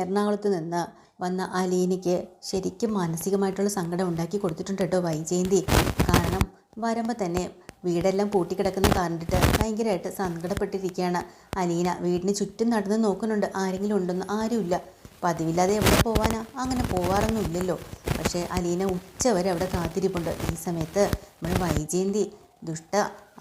എറണാകുളത്ത് നിന്ന് വന്ന അലീനയ്ക്ക് ശരിക്കും മാനസികമായിട്ടുള്ള സങ്കടം ഉണ്ടാക്കി കൊടുത്തിട്ടുണ്ട് കേട്ടോ വൈജയന്തി. കാരണം വരുമ്പോൾ തന്നെ വീടെല്ലാം പൂട്ടിക്കിടക്കുന്ന കണ്ടിട്ട് ഭയങ്കരമായിട്ട് സങ്കടപ്പെട്ടിരിക്കുകയാണ് അലീന. വീടിന് ചുറ്റും നടന്ന് നോക്കുന്നുണ്ട്. ആരെങ്കിലും ഉണ്ടെന്ന് ആരുമില്ല. പതിവില്ലാതെ എവിടെ പോവാനാ? അങ്ങനെ പോവാറൊന്നും ഇല്ലല്ലോ. പക്ഷേ അലീന ഉച്ച വരെ അവിടെ കാത്തിരിപ്പുണ്ട്. ഈ സമയത്ത് നമ്മൾ വൈജയന്തി ദുഷ്ട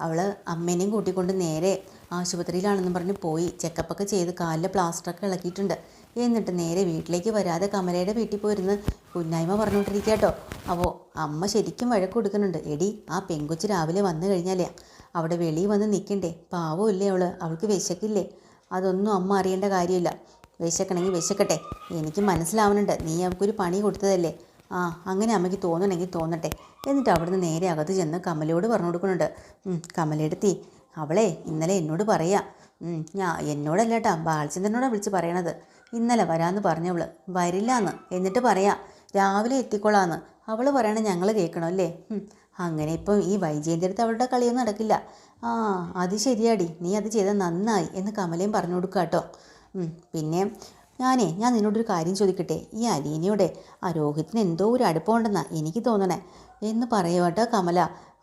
അവൾ അമ്മേനെയും കൂട്ടിക്കൊണ്ട് നേരെ ആശുപത്രിയിലാണെന്നും പറഞ്ഞ് പോയി. ചെക്കപ്പൊക്കെ ചെയ്ത് കാലിലെ പ്ലാസ്റ്ററൊക്കെ ഇളക്കിയിട്ടുണ്ട്. എന്നിട്ട് നേരെ വീട്ടിലേക്ക് വരാതെ കമലയുടെ വീട്ടിൽ പോയിരുന്ന്. കുന്നായ്മ പറഞ്ഞുകൊണ്ടിരിക്കുക കേട്ടോ. അപ്പോൾ അമ്മ ശരിക്കും വഴക്ക് കൊടുക്കുന്നുണ്ട്. എടി ആ പെങ്കൊച്ച് രാവിലെ വന്നു കഴിഞ്ഞാലേ അവിടെ വെളിയിൽ വന്ന് നിൽക്കണ്ടേ? പാവമില്ലേ അവൾ? അവൾക്ക് വിശക്കില്ലേ? അതൊന്നും അമ്മ അറിയേണ്ട കാര്യമില്ല. വിശക്കണമെങ്കിൽ വിശക്കട്ടെ. എനിക്ക് മനസ്സിലാവുന്നുണ്ട്. നീ അവൾക്കൊരു പണി കൊടുത്തതല്ലേ? ആ അങ്ങനെ അമ്മയ്ക്ക് തോന്നണമെങ്കിൽ തോന്നട്ടെ. എന്നിട്ട് അവിടുന്ന് നേരെ അകത്ത് ചെന്ന് കമലയോട് പറഞ്ഞു കൊടുക്കുന്നുണ്ട്. "ഉം, കമലെടുത്തി അവളെ ഇന്നലെ എന്നോട് പറയാ. ഞാൻ എന്നോടല്ല കേട്ടാ ബാലചന്ദ്രനോടാണ് വിളിച്ച് പറയണത്. ഇന്നലെ വരാമെന്ന് പറഞ്ഞവൾ വരില്ലാന്ന് എന്നിട്ട് പറയാ രാവിലെ എത്തിക്കോളാന്ന്. അവൾ പറയണ ഞങ്ങൾ കേൾക്കണം അല്ലേ? അങ്ങനെ ഇപ്പം ഈ വൈജയന്റെ അടുത്ത് അവളുടെ കളിയൊന്നും നടക്കില്ല. ആ അത് ശരിയാടി നീ അത് ചെയ്താൽ നന്നായി എന്ന് കമലയും പറഞ്ഞു കൊടുക്കുക കേട്ടോ പിന്നെ ഞാനേ ഞാൻ നിന്നോടൊരു കാര്യം ചോദിക്കട്ടെ? ഈ അലീനയുടെ ആ രോഹിത്തിന് എന്തോ ഒരു അടുപ്പമുണ്ടെന്നാണ് എനിക്ക് തോന്നണേ. എന്ന് പറയുക കേട്ടോ കമല.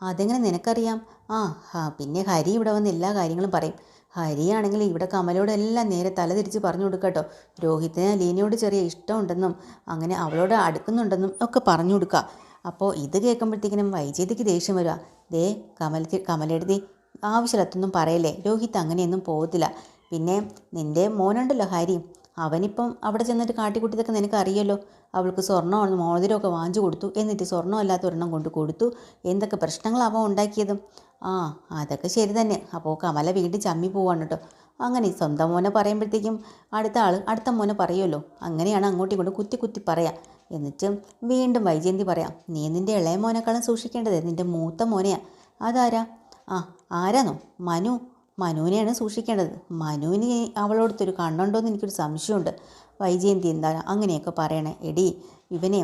അതെങ്ങനെ നിനക്കറിയാം? ആ ഹാ പിന്നെ ഹരി ഇവിടെ വന്ന് എല്ലാ കാര്യങ്ങളും പറയും. ഹരിയാണെങ്കിൽ ഇവിടെ കമലോട് എല്ലാം നേരെ തല തിരിച്ച് പറഞ്ഞു കൊടുക്കട്ടോ. രോഹിത്തിന് അലീനയോട് ചെറിയ ഇഷ്ടമുണ്ടെന്നും അങ്ങനെ അവളോട് അടുക്കുന്നുണ്ടെന്നും ഒക്കെ പറഞ്ഞു കൊടുക്കുക അപ്പോൾ ഇത് കേൾക്കുമ്പോഴത്തേക്കിനും വൈജയതിക്ക് ദേഷ്യം വരിക ദേ കമല കമലെടുത്തി ആവശ്യമില്ലാത്തൊന്നും പറയല്ലേ? രോഹിത് അങ്ങനെയൊന്നും പോകത്തില്ല പിന്നെ നിന്റെ മോനുണ്ടല്ലോ ഹരി. അവനിപ്പം അവിടെ ചെന്നിട്ട് കാട്ടിക്കുട്ടിയതൊക്കെ നിനക്ക് അറിയല്ലോ അവൾക്ക് സ്വർണമാണ് മോതിരമൊക്കെ വാങ്ങിച്ചു കൊടുത്തു. എന്നിട്ട് സ്വർണമല്ലാത്ത ഒരെണ്ണം കൊണ്ട് കൊടുത്തു. എന്തൊക്കെ പ്രശ്നങ്ങളാവോ ഉണ്ടാക്കിയതും? ആ അതൊക്കെ ശരി തന്നെ. അപ്പോൾ കമല വീണ്ടും ചമ്മി പോവാണ് കേട്ടോ. അങ്ങനെ സ്വന്തം മോനെ പറയുമ്പോഴത്തേക്കും അടുത്ത ആൾ അടുത്ത മോനെ പറയുമല്ലോ. അങ്ങനെയാണ് അങ്ങോട്ടും ഇങ്ങോട്ട് കുത്തി കുത്തി പറയാം. എന്നിട്ട് വീണ്ടും വൈജയന്തി പറയാം നീ നിന്റെ ഇളയ മോനേക്കാളും സൂക്ഷിക്കേണ്ടത് നിന്റെ മൂത്ത മോനെയാ. അതാരാ? ആ ആരാന്നോ? മനു. മനുവിനെയാണ് സൂക്ഷിക്കേണ്ടത്. മനുവിന് അവളോടത്തൊരു കണ്ണുണ്ടോയെന്ന് എനിക്കൊരു സംശയമുണ്ട്. വൈജയന്തി എന്താണ് അങ്ങനെയൊക്കെ പറയണേ? എടി ഇവനെ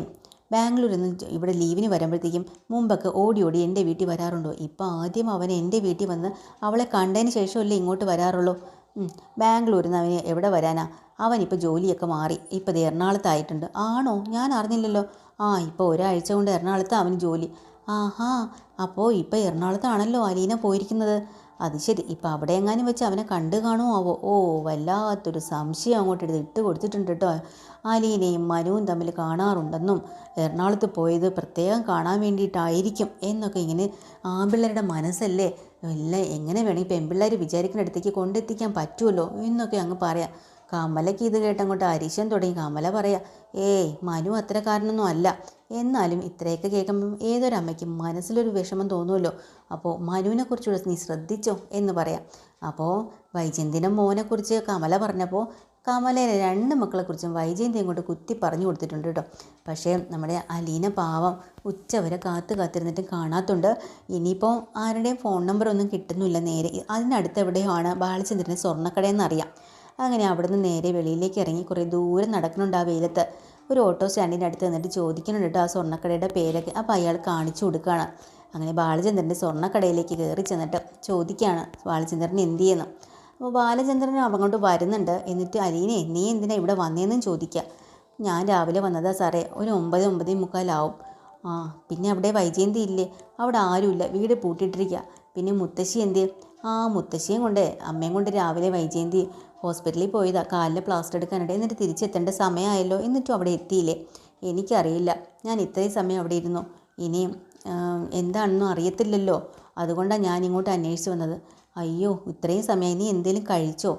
ബാംഗ്ലൂരിൽ നിന്ന് ഇവിടെ ലീവിന് വരുമ്പോഴത്തേക്കും മുമ്പൊക്കെ ഓടി ഓടി എന്റെ വീട്ടിൽ വരാറുണ്ടോ? ഇപ്പോൾ ആദ്യം അവൻ എന്റെ വീട്ടിൽ വന്ന് അവളെ കണ്ടതിന് ശേഷമല്ലേ ഇങ്ങോട്ട് വരാറുള്ളൂ. ബാംഗ്ലൂരിൽ നിന്ന് അവന് എവിടെ വരാനാ? അവനിപ്പോൾ ജോലിയൊക്കെ മാറി. ഇപ്പോൾ ഇത് എറണാകുളത്തായിട്ടുണ്ട് ആണോ? ഞാൻ അറിഞ്ഞില്ലല്ലോ. ആ ഇപ്പോൾ ഒരാഴ്ച കൊണ്ട് എറണാകുളത്ത് അവന് ജോലി. ആഹാ അപ്പോൾ ഇപ്പോൾ എറണാകുളത്താണല്ലോ അലീന പോയിരിക്കുന്നത്. അത് ശരി. ഇപ്പം അവിടെ എങ്ങാനും വെച്ച് അവനെ കണ്ടു കാണുമോ ആവോ ഓ വല്ലാത്തൊരു സംശയം അങ്ങോട്ട് എടുത്ത് ഇട്ട് കൊടുത്തിട്ടുണ്ട് കേട്ടോ അലീനയും മനുവും തമ്മിൽ കാണാറുണ്ടെന്നും എറണാകുളത്ത് പോയത് പ്രത്യേകം കാണാൻ വേണ്ടിയിട്ടായിരിക്കും എന്നൊക്കെ ഇങ്ങനെ ആമ്പിള്ളേരുടെ മനസ്സല്ലേ? ഇല്ല എങ്ങനെ വേണമെങ്കിൽ പെൺപിള്ളേർ വിചാരിക്കുന്ന അടുത്തേക്ക് കൊണ്ടെത്തിക്കാൻ പറ്റുമല്ലോ എന്നൊക്കെ അങ്ങ് പറയാം. കമലയ്ക്ക് ഇത് കേട്ടങ്ങോട്ട് അരിശം തുടങ്ങി. കമല പറയാം ഏയ് മനു അത്രക്കാരനൊന്നും അല്ല. എന്നാലും ഇത്രയൊക്കെ കേൾക്കുമ്പം ഏതൊരമ്മയ്ക്കും മനസ്സിലൊരു വിഷമം തോന്നുമല്ലോ. അപ്പോൾ മനുവിനെക്കുറിച്ചുള്ള നീ ശ്രദ്ധിച്ചോ എന്ന് പറയാം. അപ്പോൾ വൈജയന്തിന്റെ മോനെക്കുറിച്ച് കമല പറഞ്ഞപ്പോൾ കമലയിലെ രണ്ട് മക്കളെക്കുറിച്ചും വൈജയന്തി ഇങ്ങോട്ട് കുത്തി പറഞ്ഞു കൊടുത്തിട്ടുണ്ട് കേട്ടോ. പക്ഷേ നമ്മുടെ അലീന പാവം ഉച്ചവരെ കാത്ത് കാത്തിരുന്നിട്ട് കാണാത്തുണ്ട്. ഇനിയിപ്പോൾ ആരുടെയും ഫോൺ നമ്പർ ഒന്നും കിട്ടുന്നില്ല നേരെ. അതിനടുത്ത് എവിടെയോ ആണ് ബാലചന്ദ്രന്റെ സ്വർണക്കടയെന്നറിയാം അങ്ങനെ അവിടുന്ന് നേരെ വെളിയിലേക്ക് ഇറങ്ങി കുറേ ദൂരം നടക്കുന്നുണ്ട് ആ വെയിലത്ത്. ഒരു ഓട്ടോ സ്റ്റാൻഡിന്റെ അടുത്ത് നിന്നിട്ട് ചോദിക്കുന്നുണ്ട് കേട്ടോ ആ സ്വർണക്കടയുടെ പേരൊക്കെ. അപ്പോൾ അയാൾ കാണിച്ചു കൊടുക്കുകയാണ്. അങ്ങനെ ബാലചന്ദ്രന്റെ സ്വർണക്കടയിലേക്ക് കയറി ചെന്നിട്ട് ചോദിക്കുകയാണ് ബാലചന്ദ്രൻ എന്ത് ചെയ്യുന്നു അപ്പോൾ ബാലചന്ദ്രൻ അങ്ങോട്ട് വരുന്നുണ്ട്. എന്നിട്ട് അലീനെ നീ എന്തിനാ ഇവിടെ വന്നേന്നും ചോദിക്കുക ഞാൻ രാവിലെ വന്നതാ സാറേ ഒരു ഒമ്പത് ഒമ്പതേ മുക്കാലാവും ആ പിന്നെ അവിടെ വൈജയന്തി ഇല്ലേ? അവിടെ ആരുമില്ല വീട് പൂട്ടിയിട്ടിരിക്കുക പിന്നെ മുത്തശ്ശി എന്ത്? ആ മുത്തശ്ശിയും കൊണ്ട് അമ്മയും കൊണ്ട് രാവിലെ വൈജയന്തി ഹോസ്പിറ്റലിൽ പോയതാ. കാലിൽ പ്ലാസ്റ്റർ എടുക്കാനിടെ എന്നിട്ട് തിരിച്ചെത്തേണ്ട സമയമായല്ലോ. എന്നിട്ടും അവിടെ എത്തിയില്ലേ? എനിക്കറിയില്ല. ഞാൻ ഇത്രയും സമയം അവിടെ ഇരുന്നു. ഇനിയും എന്താണെന്നും അറിയത്തില്ലല്ലോ. അതുകൊണ്ടാണ് ഞാൻ ഇങ്ങോട്ട് അന്വേഷിച്ച് വന്നത്. അയ്യോ ഇത്രയും സമയം ഇനി എന്തെങ്കിലും കഴിച്ചോ?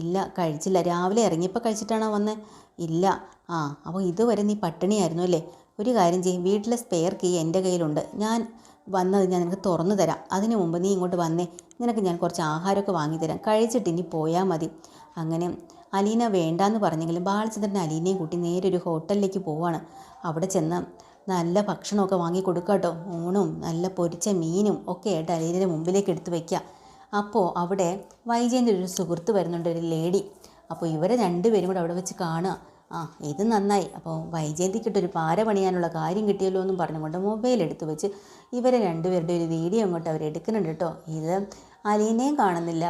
ഇല്ല കഴിച്ചില്ല. രാവിലെ ഇറങ്ങിയപ്പോൾ കഴിച്ചിട്ടാണോ വന്നത് ഇല്ല. ആ അപ്പോൾ ഇതുവരെ നീ പട്ടിണിയായിരുന്നു അല്ലേ? ഒരു കാര്യം ചെയ്യും. വീട്ടിലെ സ്പെയർ കീ എന്റെ കയ്യിലുണ്ട്. ഞാൻ വന്നത് ഞാൻ നിനക്ക് തുറന്നു തരാം. അതിനു മുമ്പ് നീ ഇങ്ങോട്ട് വന്നേ. നിനക്ക് ഞാൻ കുറച്ച് ആഹാരമൊക്കെ വാങ്ങിത്തരാം കഴിച്ചിട്ട് ഇനി പോയാൽ മതി. അങ്ങനെ അലീന വേണ്ടാന്ന് പറഞ്ഞെങ്കിലും ബാലചന്ദ്രൻ അലീനയും കൂട്ടി നേരെ ഒരു ഹോട്ടലിലേക്ക് പോവാണ്. അവിടെ ചെന്ന് നല്ല ഭക്ഷണമൊക്കെ വാങ്ങി കൊടുക്കാട്ടോ കേട്ടോ ഊണും നല്ല പൊരിച്ച മീനും ഒക്കെ ആയിട്ട് അലീനയുടെ മുമ്പിലേക്ക് എടുത്തു വയ്ക്കുക അപ്പോൾ അവിടെ വൈജയന്റെ ഒരു സുഹൃത്ത് വരുന്നുണ്ട് ഒരു ലേഡി. അപ്പോൾ ഇവരെ രണ്ടുപേരും കൂടെ അവിടെ വെച്ച് കാണുക. ആ ഇത് നന്നായി. അപ്പോൾ വൈജയന്തിക്കിട്ടൊരു പാര പണിയാനുള്ള കാര്യം കിട്ടിയല്ലോ എന്നും പറഞ്ഞുകൊണ്ട് മൊബൈൽ എടുത്തു വെച്ച് ഇവരെ രണ്ടുപേരുടെ ഒരു വീഡിയോ അങ്ങോട്ട് അവർ എടുക്കുന്നുണ്ട് കേട്ടോ ഇത് അലീനയും കാണുന്നില്ല.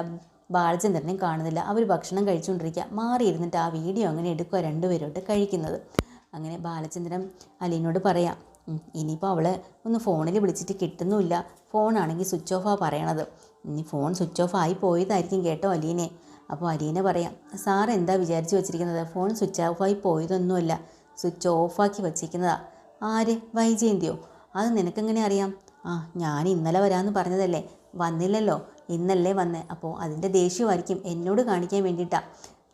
ബാലചന്ദ്രനെയും കാണുന്നില്ല. അവർ ഭക്ഷണം കഴിച്ചുകൊണ്ടിരിക്കുക. മാറിയിരുന്നിട്ട് ആ വീഡിയോ അങ്ങനെ എടുക്കുക രണ്ടുപേരോട്ട് കഴിക്കുന്നത്. അങ്ങനെ ബാലചന്ദ്രൻ അലീനോട് പറയാം "ഉം, ഇനിയിപ്പോൾ അവളെ ഒന്ന് ഫോണിൽ വിളിച്ചിട്ട് കിട്ടുന്നുമില്ല. ഫോണാണെങ്കിൽ സ്വിച്ച് ഓഫാണ് പറയണത്. ഇനി ഫോൺ സ്വിച്ച് ഓഫ് ആയി പോയതായിരിക്കും കേട്ടോ അലീനെ. അപ്പോൾ അലീന പറയാം സാർ എന്താ വിചാരിച്ചു വെച്ചിരിക്കുന്നത്? ഫോൺ സ്വിച്ച് ഓഫായി പോയതൊന്നുമല്ല. സ്വിച്ച് ഓഫാക്കി വച്ചിരിക്കുന്നതാണ് ആര്? വൈജയന്തിയോ? അത് നിനക്കെങ്ങനെ അറിയാം? ആ ഞാൻ ഇന്നലെ വരാമെന്ന് പറഞ്ഞതല്ലേ. വന്നില്ലല്ലോ. ഇന്നല്ലേ വന്നേ. അപ്പോൾ അതിന്റെ ദേഷ്യമായിരിക്കും. എന്നോട് കാണിക്കാൻ വേണ്ടിയിട്ടാണ്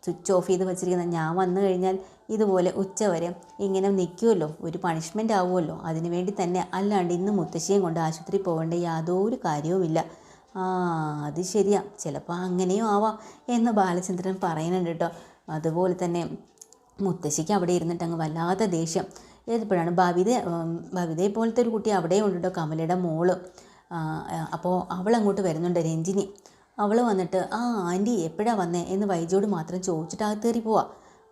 സ്വിച്ച് ഓഫ് ചെയ്ത് വെച്ചിരിക്കുന്നത് ഞാൻ വന്നു കഴിഞ്ഞാൽ ഇതുപോലെ ഉച്ച വരെ ഇങ്ങനെ നിൽക്കുമല്ലോ ഒരു പണിഷ്മെന്റ് ആവുമല്ലോ അതിനു വേണ്ടി തന്നെ അല്ലാണ്ട് ഇന്ന് മുത്തശ്ശിയും കൊണ്ട് ആശുപത്രി പോകേണ്ട യാതൊരു കാര്യവുമില്ല. ആ അത് ശരിയാ. ചിലപ്പോൾ അങ്ങനെയും ആവാം എന്ന് ബാലചന്ദ്രൻ പറയുന്നുണ്ട് കേട്ടോ. അതുപോലെ തന്നെ മുത്തശ്ശിക്ക് അവിടെ ഇരുന്നിട്ട് അങ്ങ് വല്ലാത്ത ദേഷ്യം. ഏതപ്പോഴാണ് ഭവിത ഭവിതയെ പോലത്തെ ഒരു കുട്ടി അവിടെ ഉണ്ട് കേട്ടോ. കമലയുടെ മോൾ. അപ്പോൾ അവൾ അങ്ങോട്ട് വരുന്നുണ്ട് രഞ്ജിനി. അവൾ വന്നിട്ട് ആ ആന്റി എപ്പോഴാണ് വന്നേ? എന്ന് വൈജയോട് മാത്രം ചോദിച്ചിട്ട് അകത്ത് കയറി പോവാ.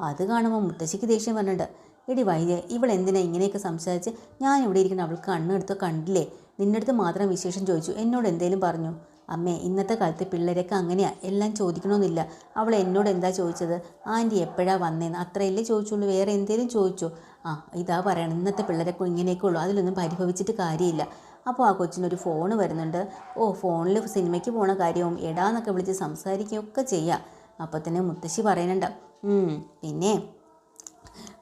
അത് കാണുമ്പോൾ മുത്തശ്ശിക്ക് ദേഷ്യം വന്നിട്ടുണ്ട് എടി വൈജയ ഇവൾ എന്തിനാ ഇങ്ങനെയൊക്കെ സംസാരിച്ച്? ഞാൻ ഇവിടെ ഇരിക്കുന്ന അവൾക്ക് കണ്ണെടുത്ത് കണ്ടില്ലേ? നിന്റെ അടുത്ത് മാത്രം വിശേഷം ചോദിച്ചു. എന്നോട് എന്തേലും പറഞ്ഞു? അമ്മേ ഇന്നത്തെ കാലത്ത് പിള്ളേരൊക്കെ അങ്ങനെയാണ് എല്ലാം ചോദിക്കണമെന്നില്ല അവൾ എന്നോട് എന്താ ചോദിച്ചത്? ആന്റി എപ്പോഴാ വന്നേന്ന്? അത്രയല്ലേ ചോദിച്ചുള്ളൂ. വേറെ എന്തേലും ചോദിച്ചോ? ആ ഇതാ പറയണം ഇന്നത്തെ പിള്ളേരൊക്കെ ഇങ്ങനെയൊക്കെ ഉള്ളൂ. അതിലൊന്നും പരിഭവിച്ചിട്ട് കാര്യമില്ല. അപ്പോൾ ആ കൊച്ചിനൊരു ഫോൺ വരുന്നുണ്ട്. ഓ ഫോണിൽ സിനിമയ്ക്ക് പോണ കാര്യവും എടാന്നൊക്കെ വിളിച്ച് സംസാരിക്കുകയൊക്കെ ചെയ്യാം. അപ്പോൾ തന്നെ മുത്തശ്ശി പറയുന്നുണ്ട് പിന്നെ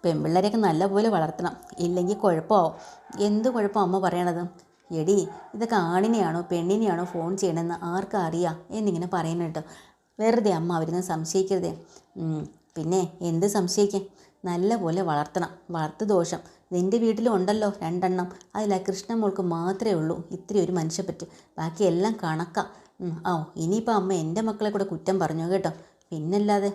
പെൺപിള്ളേരെയൊക്കെ നല്ലപോലെ വളർത്തണം. ഇല്ലെങ്കിൽ കുഴപ്പമാവും. എന്ത് കുഴപ്പം അമ്മ പറയണത്? എടി ഇതൊക്കെ ആണിനെയാണോ പെണ്ണിനെയാണോ ഫോൺ ചെയ്യണമെന്ന് ആർക്കും അറിയാം? എന്നിങ്ങനെ പറയുന്നുണ്ട്. വെറുതെ അമ്മ അവരിന്ന് സംശയിക്കരുതേ. പിന്നെ എന്ത് സംശയിക്കാൻ? നല്ലപോലെ വളർത്തണം. വളർത്തു ദോഷം. നിന്റെ വീട്ടിലും ഉണ്ടല്ലോ രണ്ടെണ്ണം. അതിൽ ആ കൃഷ്ണമോൾക്ക് മാത്രമേ ഉള്ളൂ. ഇത്തിരി ഒരു മനുഷ്യ പറ്റും. ബാക്കിയെല്ലാം കണക്കാം. ആ ഇനിയിപ്പോൾ അമ്മ എന്റെ മക്കളെ കൂടെ കുറ്റം പറഞ്ഞു കേട്ടോ. പിന്നല്ലാതെ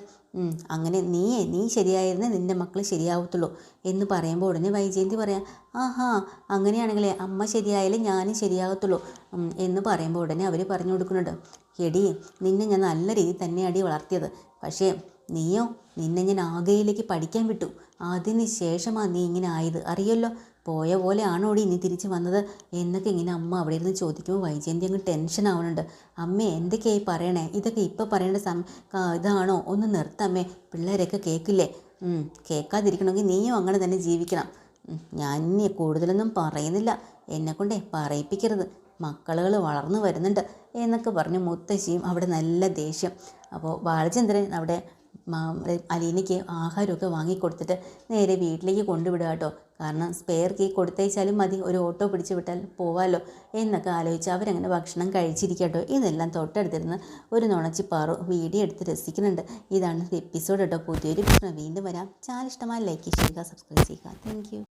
അങ്ങനെ നീയേ നീ ശരിയായിരുന്നേ നിന്റെ മക്കൾ ശരിയാവത്തുള്ളൂ എന്ന് പറയുമ്പോൾ ഉടനെ വൈജയന്തി പറയാം ആഹാ അങ്ങനെയാണെങ്കിലേ അമ്മ ശരിയായാലേ ഞാനും ശരിയാകത്തുള്ളൂ എന്ന് പറയുമ്പോൾ ഉടനെ അവർ പറഞ്ഞു കൊടുക്കുന്നുണ്ട്. എടി നിന്നെ ഞാൻ നല്ല രീതിയിൽ തന്നെയാണ് വളർത്തിയത്. പക്ഷേ നീയോ? നിന്നെ ഞാൻ ആകയിലേക്ക് പഠിക്കാൻ വിട്ടു. അതിന് ശേഷമാണ് നീ ഇങ്ങനെ ആയത്. അറിയല്ലോ? പോയ പോലെ ആണോടി നീ തിരിച്ച് വന്നത്? എന്നൊക്കെ ഇങ്ങനെ അമ്മ അവിടെ ഇരുന്ന് ചോദിക്കുമ്പോൾ വൈജയന്തി അങ്ങ് ടെൻഷൻ ആവുന്നുണ്ട്. അമ്മേ എന്തൊക്കെയായി പറയണേ? ഇതൊക്കെ ഇപ്പം പറയേണ്ട സം ഇതാണോ? ഒന്ന് നിർത്തമ്മേ പിള്ളേരൊക്കെ കേൾക്കില്ലേ കേൾക്കാതിരിക്കണമെങ്കിൽ നീയും അങ്ങനെ തന്നെ ജീവിക്കണം. ഞാൻ ഇനി കൂടുതലൊന്നും പറയുന്നില്ല. എന്നെക്കൊണ്ടേ പറയിപ്പിക്കരുത്. മക്കളുകൾ വളർന്നു വരുന്നുണ്ട് എന്നൊക്കെ പറഞ്ഞ് മുത്തശ്ശിയും അവിടെ നല്ല ദേഷ്യം. അപ്പോൾ ബാലചന്ദ്രൻ അവിടെ അലീനയ്ക്ക് ആഹാരമൊക്കെ വാങ്ങിക്കൊടുത്തിട്ട് നേരെ വീട്ടിലേക്ക് കൊണ്ടുവിടുക കേട്ടോ. കാരണം സ്പെയർ കീ കൊടുത്തയച്ചാലും മതി ഒരു ഓട്ടോ പിടിച്ച് വിട്ടാൽ പോവാലോ എന്നൊക്കെ ആലോചിച്ച് അവരങ്ങനെ ഭക്ഷണം കഴിച്ചിരിക്കട്ടോ കേട്ടോ. ഇതെല്ലാം തൊട്ടടുത്തിരുന്ന് ഒരു നുണച്ചിപ്പാറു വീഡിയോ എടുത്ത് രസിക്കുന്നുണ്ട്. ഇതാണ് എപ്പിസോഡ് കേട്ടോ. പുതിയൊരു പ്രശ്നം വീണ്ടും വരാം. ചാനൽ ഇഷ്ടമായ ലൈക്ക് ചെയ്യുക സബ്സ്ക്രൈബ് ചെയ്യുക. താങ്ക്